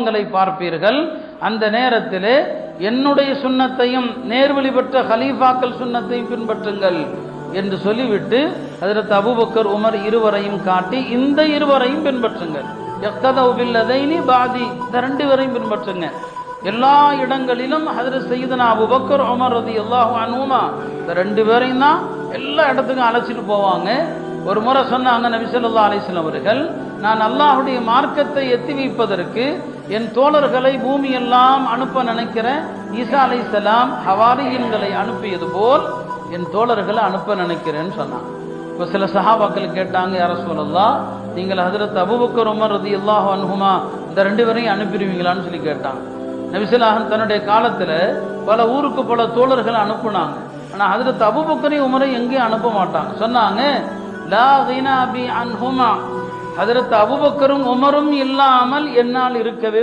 ங்களை பார்ப்பீர்கள். அந்த நேரத்திலே என்னுடைய சுண்ணத்தையும் நேர்வழி பெற்ற ஹலீஃபாக்கள் சுண்ணத்தையும் பின்பற்றுங்கள் என்று சொல்லிவிட்டு ஹஜரத் அபுபக்கர் உமர் இருவரையும் காட்டி இந்த இருவரையும் பின்பற்றுங்கள். எக்கதவுபில்லதைனி பாதி இந்த ரெண்டு பேரையும் பின்பற்றுங்க. எல்லா இடங்களிலும் அதில் செய்தன அபுபக்கர் உமர் ரதி எல்லா அனுமா இந்த ரெண்டு பேரையும் தான் எல்லா இடத்துக்கும் அழைச்சிட்டு போவாங்க. ஒரு முறை சொன்னாங்க நபி ஸல்லல்லாஹு அலைஹி அவர்கள் நான் அல்லாஹுடைய மார்க்கத்தை எத்தி வைப்பதற்கு என் தோழர்களை பூமியெல்லாம் அனுப்ப நினைக்கிறேன். ஈசா அலிசலாம் ஹவாரியின்களை அனுப்பியது போல் என் தோழர்களை அனுப்ப நினைக்கிறேன்னு சொன்னான் இப்போ சில சஹாபாக்கள் கேட்டாங்க யார சொல்லலா நீங்கள் ஹதரத் அபுபக்கர் உமர் அல்லாஹ் அன்ஹுமா இந்த ரெண்டு பேரையும் அனுப்பிடுவீங்களான்னு சொல்லி கேட்டாங்க. நபிசலாஹன் தன்னுடைய காலத்தில் பல ஊருக்கு பல தோழர்களை அனுப்புனாங்க. ஆனால் ஹஜரத் அபூபக்கரையும் உமரை எங்கேயும் அனுப்ப மாட்டாங்க. சொன்னாங்க லா கினா பி அன்ஹுமா. அதற்கு அபூபக்கரும் உமரும் இல்லாமல் என்னால் இருக்கவே